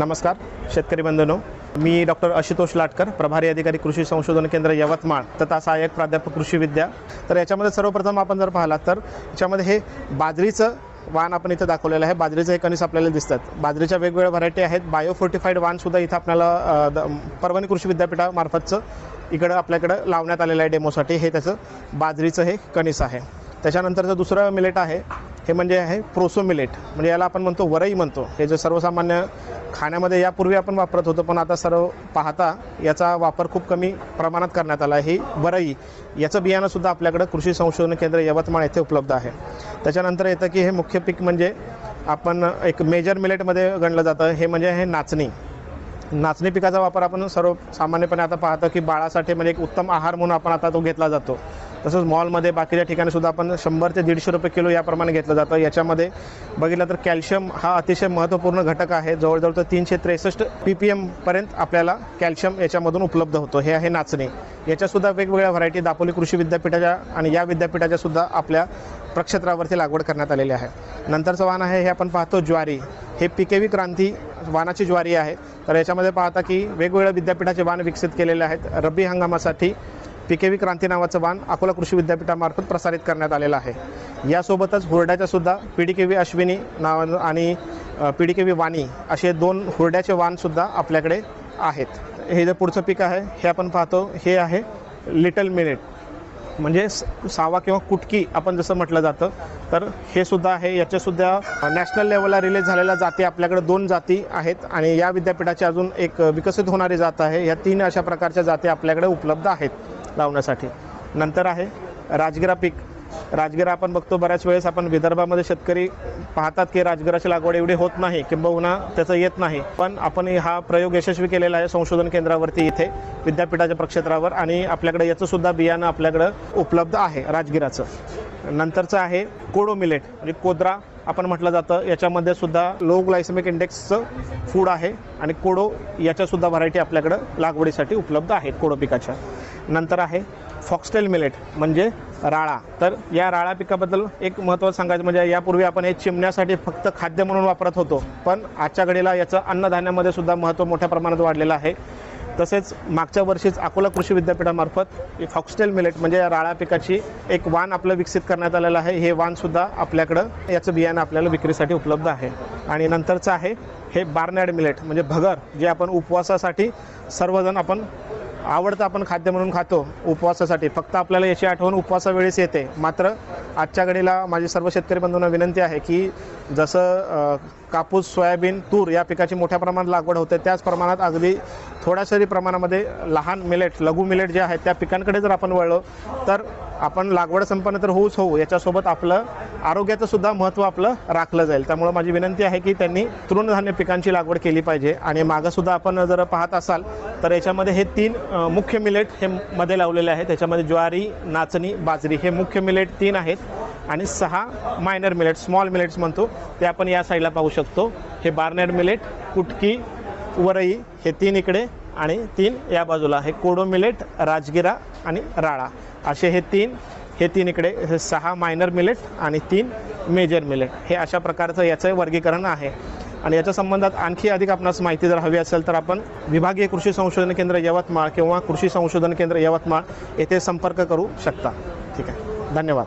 नमस्कार शेतकरी बंधूंनो. मी डॉक्टर आशुतोष लाटकर प्रभारी अधिकारी कृषी संशोधन केंद्र यवतमाळ तथा सहाय्यक प्राध्यापक कृषी विद्या. तर याच्यामध्ये सर्वप्रथम आपण जर पाहिलात तर याच्यामध्ये हे बाजरीचं वाण आपण इथं दाखवलेलं आहे. बाजरीचं हे कणीस आपल्याला दिसतात. बाजरीच्या वेगवेगळ्या व्हरायटी आहेत. बायो फोर्टिफाईड वाणसुद्धा इथं आपल्याला द- परभणी कृषी विद्यापीठामार्फतचं इकडं आपल्याकडं लावण्यात आलेलं आहे डेमोसाठी हे त्याचं बाजरीचं हे कणीस आहे. त्याच्यानंतरचं दुसरं मिलेट आहे. हे म्हणजे आहे प्रोसो मिलेट म्हणजे याला आपण म्हणतो वरई म्हणतो. हे जे सर्वसामान्य खाण्यामध्ये यापूर्वी आपण वापरत होतो पण आता सर्व पाहता याचा वापर खूप कमी प्रमाणात करण्यात आला आहे. बरई याचं बियाणंसुद्धा आपल्याकडं कृषी संशोधन केंद्र यवतमाळ येथे उपलब्ध आहे. त्याच्यानंतर येतं की हे मुख्य पीक म्हणजे आपण एक मेजर मिलेटमध्ये गणलं जातं. हे म्हणजे हे नाचणी. नाचणी पिकाचा वापर आपण सर्व सामान्यपणे आता पाहतो की बाळासाठी म्हणजे एक उत्तम आहार म्हणून आपण आता तो घेतला जातो. तसंच मॉलमध्ये बाकीच्या ठिकाणी सुद्धा आपण शंभर ते दीडशे रुपये किलो याप्रमाणे घेतलं जातं. याच्यामध्ये बघितलं तर कॅल्शियम हा अतिशय महत्त्वपूर्ण घटक आहे. जवळजवळ तर तीनशे त्रेसष्ट पी पी एमपर्यंत आपल्याला कॅल्शियम याच्यामधून उपलब्ध होतो. हे आहे नाचणी. याच्यासुद्धा वेगवेगळ्या व्हरायटी दापोली कृषी विद्यापीठाच्या आणि या विद्यापीठाच्या सुद्धा आपल्या प्रक्षेत्रावरती लागवड करण्यात आलेली आहे. नंतरचं वाहन आहे हे आपण पाहतो ज्वारी. हे पिकेवी क्रांती वानाची ज्वारी आहे. तर याच्यामध्ये पाहता की वेगवेगळ्या विद्यापीठाचे वाण विकसित केलेले आहेत. रब्बी हंगामासाठी पिकेवी क्रांती नावाचं वाण अकोला कृषी विद्यापीठामार्फत प्रसारित करण्यात आलेलं आहे. यासोबतच हुरड्याच्या सुद्धा P D K V Ashwini नाव आणि P D K V Vani असे दोन हुरड्याचे वाणसुद्धा आपल्याकडे आहेत. हे जे पुढचं पीक आहे हे आपण पाहतो हे आहे लिटल मिनिट. म्हणजे सावा किंवा कुटकी आपण जसं म्हटलं जातं तर हे सुद्धा आहे याच्यासुद्धा नॅशनल लेवलला रिलीज झालेल्या जाती आपल्याकडे दोन जाती आहेत आणि या विद्यापीठाची अजून एक विकसित होणारी जात आहे या तीन अशा प्रकारच्या जाती आपल्याकडे उपलब्ध आहेत. लावण्यासाठी. नंतर आहे राजगिरा पीक. राजगिरा आपण बघतो बऱ्याच वेळेस आपण विदर्भामध्ये शेतकरी पाहतात की राजगिराची लागवड एवढी होत नाही किंबहुना त्याचं येत नाही. पण आपण हा प्रयोग यशस्वी केलेला आहे संशोधन केंद्रावरती इथे विद्यापीठाच्या प्रक्षेत्रावर आणि आपल्याकडे याचं सुद्धा बियाणं आपल्याकडं उपलब्ध आहे राजगिराचं. नंतरचं आहे कोडो मिलेट म्हणजे कोद्रा आपण म्हटलं जातं. याच्यामध्ये सुद्धा लो ग्लायसेमिक इंडेक्सचं फूड आहे आणि कोडो याच्यासुद्धा व्हरायटी आपल्याकडं लागवडीसाठी उपलब्ध आहेत कोडो पिकाच्या. नंतर आहे फॉक्सटेल मिलेट म्हणजे राळा. तर या राळा पिकाबद्दल एक महत्त्वाचं सांगायचं म्हणजे यापूर्वी आपण हे चिमण्यासाठी फक्त खाद्य म्हणून वापरत होतो पण आजच्या घडीला याचं अन्नधान्यामध्ये सुद्धा महत्त्व मोठ्या प्रमाणात वाढलेलं आहे. तसेच मागच्या वर्षीच अकोला कृषी विद्यापीठामार्फत हे फॉक्सटेल मिलेट म्हणजे या राळा पिकाची एक वाण आपलं विकसित करण्यात आलेलं आहे. हे वाणसुद्धा आपल्याकडं याचं बियाणं आपल्याला विक्रीसाठी उपलब्ध आहे. आणि नंतरचं आहे हे बार्नॅड मिलेट म्हणजे भगर जे आपण उपवासासाठी सर्वजण आपण आवडतं आपण खाद्य म्हणून खातो उपवासासाठी. फक्त आपल्याला याची आठवण उपवासावेळेस येते. मात्र आजच्या घडीला माझी सर्व शेतकरी बंधूंना विनंती आहे की जसं कापूस सोयाबीन तूर या पिकाची मोठ्या प्रमाणात लागवड होते त्याच प्रमाणात अगदी थोड्याशा प्रमाणामध्ये लहान मिलेट लघु मिलेट जे आहेत त्या पिकांकडे जर आपण वळलो तर आपण लागवड संपन्न तर होऊच होऊ याच्यासोबत आपलं आरोग्याचं सुद्धा महत्त्व आपलं राखलं जाईल. त्यामुळे माझी विनंती आहे की त्यांनी तृणधान्य पिकांची लागवड केली पाहिजे आणि मागंसुद्धा आपण जर पाहत असाल तर याच्यामध्ये हे तीन मुख्य मिलेट हे मध्ये लावलेले आहेत. त्याच्यामध्ये ज्वारी नाचणी बाजरी हे मुख्य मिलेट तीन आहेत आणि सहा मायनर मिलेट स्मॉल मिलेट्स म्हणतो ते आपण या साईडला पाहू शकतो. हे बार्नेड मिलेट कुटकी वरई हे तीन इकडे आणि तीन या बाजूला हे कोडो मिलेट राजगिरा आणि राळा असे हे तीन हे तीन इकडे हे सहा मायनर मिलेट आणि तीन मेजर मिलेट हे अशा प्रकारचं याचं वर्गीकरण आहे. आणि याच्या संबंधात आणखी अधिक आपणास माहिती जर हवी असेल तर आपण विभागीय कृषी संशोधन केंद्र यवतमाळ किंवा कृषी संशोधन केंद्र यवतमाळ येथे संपर्क करू शकता. ठीक आहे. धन्यवाद.